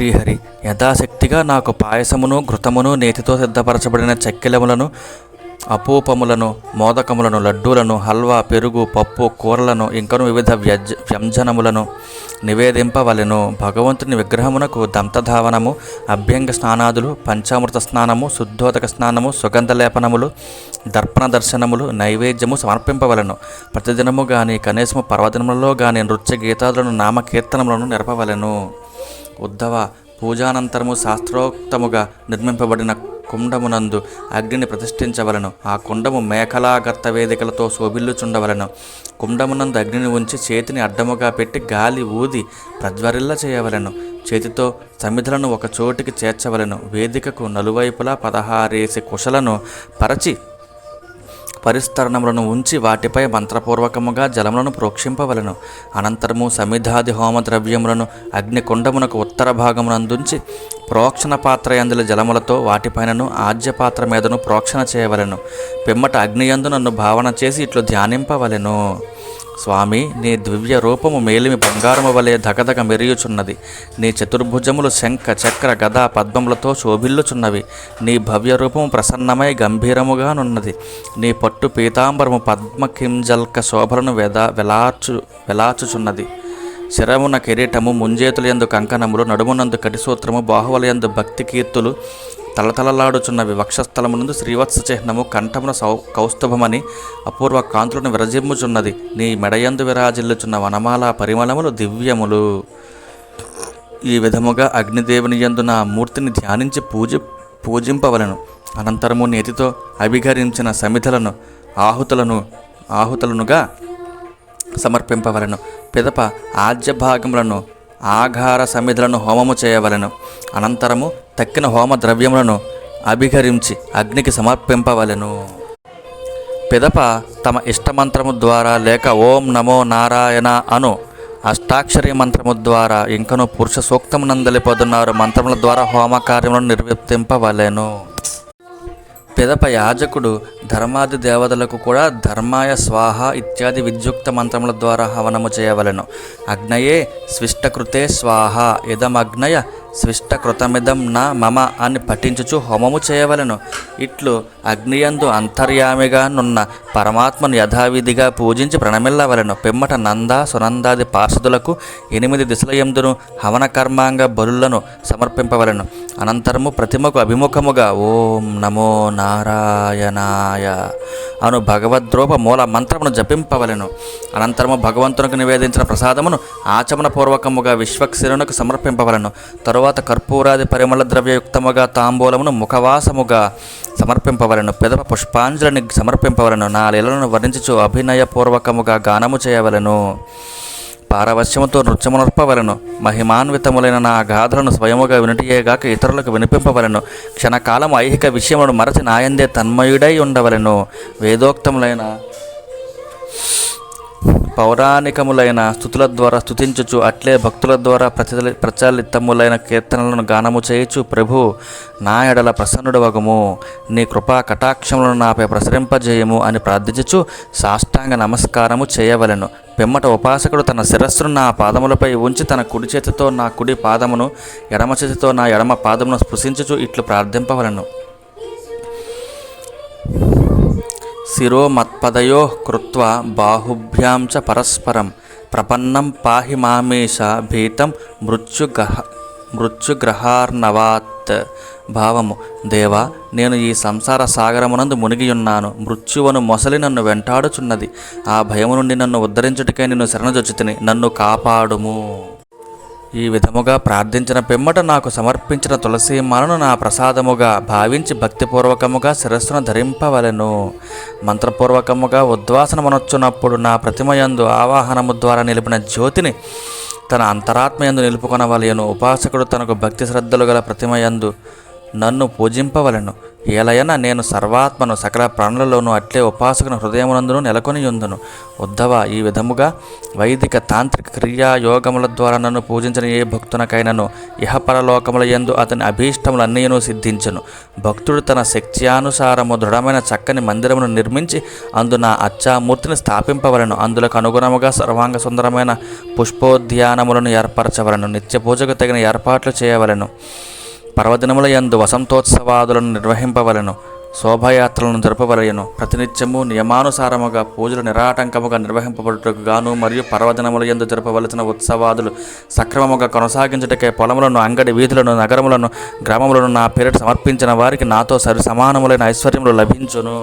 శ్రీహరి యథాశక్తిగా నాకు పాయసమును ఘృతమును నేతితో సిద్ధపరచబడిన చెక్కిలములను అపూపములను మోదకములను లడ్డూలను హల్వా పెరుగు పప్పు కూరలను ఇంకను వివిధ వ్యజ్ వ్యంజనములను నివేదింపవలెను. భగవంతుని విగ్రహమునకు దంతధావనము అభ్యంగ స్నానాదులు పంచామృత స్నానము శుద్ధోదక స్నానము సుగంధలేపనములు దర్పణ దర్శనములు నైవేద్యము సమర్పింపవలను. ప్రతిదినము గాని కనీసము పర్వదినములలో గాని నృత్య గీతాదులను నామకీర్తనములను నెరపవలెను. ఉద్ధవ పూజానంతరము శాస్త్రోక్తముగా నిర్మింపబడిన కుండమునందు అగ్నిని ప్రతిష్ఠించవలను. ఆ కుండము మేఖలాగత్త వేదికలతో శోభిల్లుచుండవలను. కుండమునందు అగ్నిని ఉంచి చేతిని అడ్డముగా పెట్టి గాలి ఊది ప్రజ్వరిల్ల చేయవలెను. చేతితో సమిధులను ఒక చోటికి చేర్చవలెను. వేదికకు నలువైపులా పదహారేసి కుశలను పరచి పరిస్తరణములను ఉంచి వాటిపై మంత్రపూర్వకముగా జలములను ప్రోక్షింపవలను. అనంతరము సమిధాది హోమ ద్రవ్యములను అగ్నికుండమునకు ఉత్తర భాగమునందుంచి ప్రోక్షణ పాత్ర యందుల జలములతో వాటిపైనను ఆజ్య పాత్ర మీదను ప్రోక్షణ చేయవలెను. పిమ్మట అగ్నియందు నన్ను భావన చేసి ఇట్లు ధ్యానింపవలెను. స్వామి నీ దివ్య రూపము మేలిమి బంగారము వలె ధగధగ మెరియుచున్నది. నీ చతుర్భుజములు శంఖ చక్ర గదా పద్మములతో శోభిల్లుచున్నవి. నీ భవ్య రూపము ప్రసన్నమై గంభీరముగానున్నది. నీ పట్టు పీతాంబరము పద్మకింజల్క శోభలను వెద వెలార్చు వెలాచుచున్నది. శరమున కిరీటము ముంజేతులయందు కంకణములు నడుమునందు కటిసూత్రము బాహువలయందు భక్తి కీర్తులు తలతలలాడుచున్నవి వక్షస్థలమునందు శ్రీవత్స చిహ్నము కంఠమున సౌ కౌస్తుభమని అపూర్వ కాంతులను విరజిమ్ముచున్నది. నీ మెడయందు విరాజిల్లుచున్న వనమాల పరిమళములు దివ్యములు. ఈ విధముగా అగ్నిదేవుని యందు నా మూర్తిని ధ్యానించి పూజ పూజింపవలను. అనంతరము నేతితో అభిఘరించిన సమిధలను ఆహుతులను ఆహుతులనుగా సమర్పింపవలను. పిదప ఆజ్య భాగములను ఆఘార సమిధులను హోమము చేయవలెను. అనంతరము తక్కిన హోమ ద్రవ్యములను అభిఘరించి అగ్నికి సమర్పింపవలెను. పిదప తమ ఇష్టమంత్రము ద్వారా లేక ఓం నమో నారాయణ అను అష్టాక్షరి మంత్రము ద్వారా ఇంకను పురుష సూక్తమునందలి పొందున్నారు మంత్రముల ద్వారా హోమ కార్యములను నిర్వర్తింపవలెను పిదప యాజకుడు ధర్మాది దేవతలకు కూడా ధర్మాయ స్వాహ ఇత్యాది విద్యుక్త మంత్రముల ద్వారా హవనము చేయవలెను. అగ్నయే స్విష్టకృతే స్వాహ. ఇదమగ్నయ స్విష్టకృతమిదం నా మమ అని పఠించుచు హోమము చేయవలెను. ఇట్లు అగ్నియందు అంతర్యామిగా నున్న పరమాత్మను యథావిధిగా పూజించి ప్రణమిల్లవలను. పిమ్మట నంద సునందాది పార్షదులకు ఎనిమిది దిశల ఎందును హవన కర్మాంగ బలులను సమర్పింపవలను. అనంతరము ప్రతిమకు అభిముఖముగా ఓం నమో నారాయణాయ అను భగవద్రూప మూల మంత్రమును జపింపవలెను. అనంతరము భగవంతునికి నివేదించిన ప్రసాదమును ఆచమనపూర్వకముగా విశ్వక్సిరునకు సమర్పింపవలను సమర్పింపవలెను. తరువాత తరువాత కర్పూరాది పరిమళ ద్రవ్యయుక్తముగా తాంబూలమును ముఖవాసముగా సమర్పింపవలెను పెదప పుష్పాంజలిని సమర్పింపవలెను నా లీలను వర్ణించుచు అభినయపూర్వకముగా గానము చేయవలెను. పారవశ్యముతో నృత్యమునర్పవలను మహిమాన్వితములైన నా గాథలను స్వయముగా వినటియేగాక ఇతరులకు వినిపింపవలను క్షణకాలం ఐహిక విషయమును మరచి నాయందే తన్మయుడై ఉండవలెను. వేదోక్తములైన పౌరాణికములైన స్థుతుల ద్వారా స్థుతించుచు అట్లే భక్తుల ద్వారా ప్రచలి ప్రచలితములైన కీర్తనలను గానము చేయుచు ప్రభు నా ఎడల ప్రసన్నుడవగము. నీ కృపా కటాక్షములను నాపై ప్రసరింపజేయము అని ప్రార్థించుచు సాష్టాంగ నమస్కారము చేయవలెను. పిమ్మట ఉపాసకుడు తన శిరస్సును నా పాదములపై ఉంచి తన కుడి చేతితో నా కుడి పాదమును ఎడమ చేతితో నా ఎడమ పాదమును స్పృశించుచు ఇట్లు ప్రార్థింపవలను. శిరో మత్పదయో కృత్వా బాహుభ్యాం చ పరస్పరం. ప్రపన్నం పాహి మామేష భీతం మృత్యుగ్రహ మృత్యుగ్రహార్ణవాత్ భావము దేవా నేను ఈ సంసార సాగరమునందు మునిగియున్నాను. మృత్యువను మొసలి నన్ను వెంటాడుచున్నది. ఆ భయము నుండి నన్ను ఉద్ధరించుటకై నిన్ను శరణజొచ్చుతిని. నన్ను కాపాడుము. ఈ విధముగా ప్రార్థించిన పిమ్మట నాకు సమర్పించిన తులసీమాలను నా ప్రసాదముగా భావించి భక్తిపూర్వకముగా శిరస్సును ధరింపవలెను. మంత్రపూర్వకముగా ఉద్వాసనమనొచ్చునప్పుడు నా ప్రతిమయందు ఆవాహనము ద్వారా నిలిపిన జ్యోతిని తన అంతరాత్మయందు నిలుపుకొనవలెను. ఉపాసకుడు తనకు భక్తి శ్రద్ధలు గల ప్రతిమయందు నన్ను పూజింపవలెను. ఏలయన నేను సర్వాత్మను సకల ప్రాణులలోనూ అట్లే ఉపాసకుని హృదయమునందును నెలకొని ఉందును. ఉద్ధవ ఈ విధముగా వైదిక తాంత్రిక క్రియా యోగముల ద్వారా నన్ను పూజించిన ఏ భక్తునకైనను ఇహపరలోకముల యందు అతని అభీష్టములన్నీను సిద్ధించును. భక్తుడు తన శక్త్యానుసారము దృఢమైన చక్కని మందిరమును నిర్మించి అందు నా అచ్చామూర్తిని స్థాపింపవలను. అందులకు అనుగుణముగా సర్వాంగ సుందరమైన పుష్పోద్యానములను ఏర్పరచవలను. నిత్య పూజకు తగిన ఏర్పాట్లు చేయవలను. పర్వదినముల యందు వసంతోత్సవాదులను నిర్వహింపవలను శోభాయాత్రలను జరపవలయను ప్రతినిత్యము నియమానుసారముగా పూజలు నిరాటంకముగా నిర్వహింపబడుటకు గాను మరియు పర్వదినముల యందు జరపవలసిన ఉత్సవాదులు సక్రమముగా కొనసాగించుటకే పొలములను అంగడి వీధులను నగరములను గ్రామములను నా పేరిట సమర్పించిన వారికి నాతో సరి సమానములైన ఐశ్వర్యములు లభించును.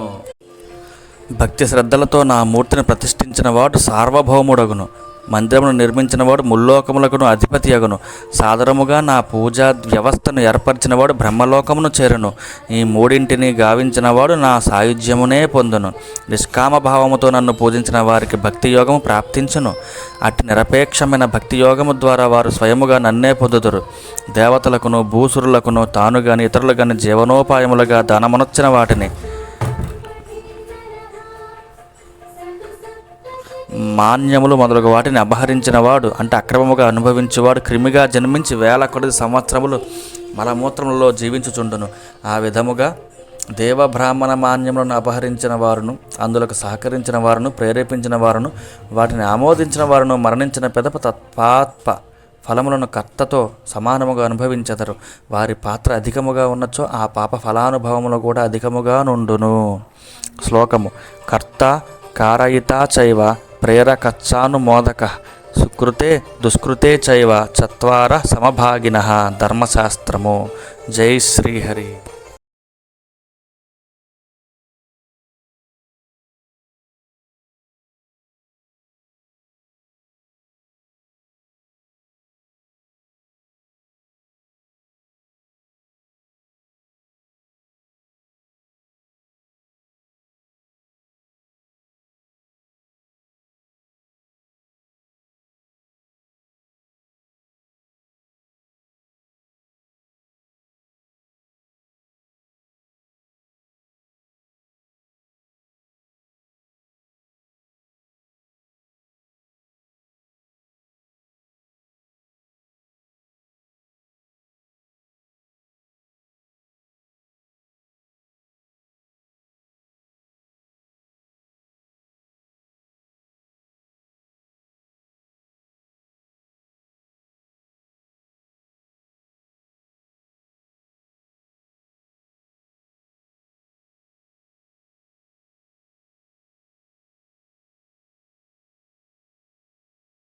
భక్తి శ్రద్ధలతో నా మూర్తిని ప్రతిష్ఠించిన వాడు సార్వభౌముడగును. మందిరమును నిర్మించినవాడు ముల్లోకములకును అధిపతి అగును. సాదరముగా నా పూజా వ్యవస్థను ఏర్పరిచినవాడు బ్రహ్మలోకమును చేరును. ఈ మూడింటిని గావించినవాడు నా సాయుధ్యమునే పొందును. నిష్కామ భావముతో నన్ను పూజించిన వారికి భక్తి యోగము ప్రాప్తించును. అట్టి నిరపేక్షమైన భక్తి యోగము ద్వారా వారు స్వయముగా నన్నే పొందుదురు. దేవతలకును భూసురులకును తాను గాని ఇతరులు గాని జీవనోపాయములుగా దానమునొచ్చిన వాటిని మాన్యములు మొదలగు వాటిని అపహరించినవాడు అంటే అక్రమముగా అనుభవించేవాడు క్రిమిగా జన్మించి వేల కొద్ది సంవత్సరములు మలమూత్రములలో జీవించుచుండును. ఆ విధముగా దేవబ్రాహ్మణ మాన్యములను అపహరించిన వారును అందులకు సహకరించిన వారును ప్రేరేపించిన వారును వాటిని ఆమోదించిన వారును మరణించిన పెదప తత్పాత్ప ఫలములను కర్తతో సమానముగా అనుభవించెదరు. వారి పాత్ర అధికముగా ఉన్నచో ఆ పాప ఫలానుభవములు కూడా అధికముగా నుండును శ్లోకము. కర్త కారయిత చైవ ప్రేరకచ్చాను మోదక సుకృతే దుష్కృతే చైవ చత్వార సమభాగిన ధర్మశాస్త్రము. జై శ్రీహరి.